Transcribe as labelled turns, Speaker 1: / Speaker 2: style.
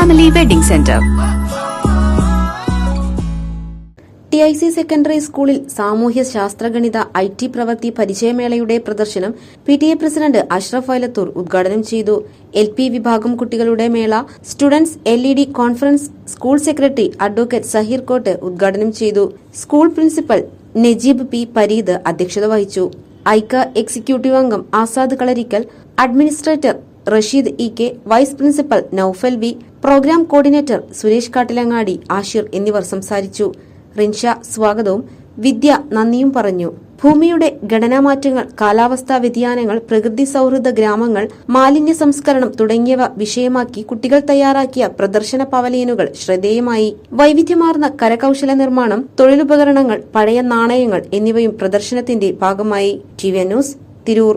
Speaker 1: Family wedding centre
Speaker 2: T I C secondary സ്കൂളിൽ സാമൂഹ്യ ശാസ്ത്രഗണിത ഐ ടി പ്രവൃത്തി പരിചയമേളയുടെ പ്രദർശനം P T A president Ashraf Vailathur ഉദ്ഘാടനം ചെയ്തു. എൽ പി വിഭാഗം കുട്ടികളുടെ മേള students L E D conference school secretary advocate Saheer coat ഉദ്ഘാടനം ചെയ്തു. School principal Najeeb P Pareed അധ്യക്ഷത വഹിച്ചു. ഐക്ക എക്സിക്യൂട്ടീവ് അംഗം Azad Kalarikkal administrator Rasheed E K vice principal Noufal V programme coordinator Suresh Kattilangadi Ashir എന്നിവർ സംസാരിച്ചു. റിൻഷ സ്വാഗതവും. വിദ്യ നന്ദിയും പറഞ്ഞു. ഭൂമിയുടെ ഘടനാമാറ്റങ്ങൾ കാലാവസ്ഥാ വ്യതിയാനങ്ങൾ പ്രകൃതി സൗഹൃദ ഗ്രാമങ്ങൾ മാലിന്യ സംസ്കരണം തുടങ്ങിയവ വിഷയമാക്കി കുട്ടികൾ തയ്യാറാക്കിയ പ്രദർശന പവലിയനുകൾ ശ്രദ്ധേയമായി. വൈവിധ്യമാർന്ന കരകൌശല നിർമ്മാണം തൊഴിലുപകരണങ്ങൾ പഴയ നാണയങ്ങൾ എന്നിവയും പ്രദർശനത്തിന്റെ ഭാഗമായി. T news Tirur.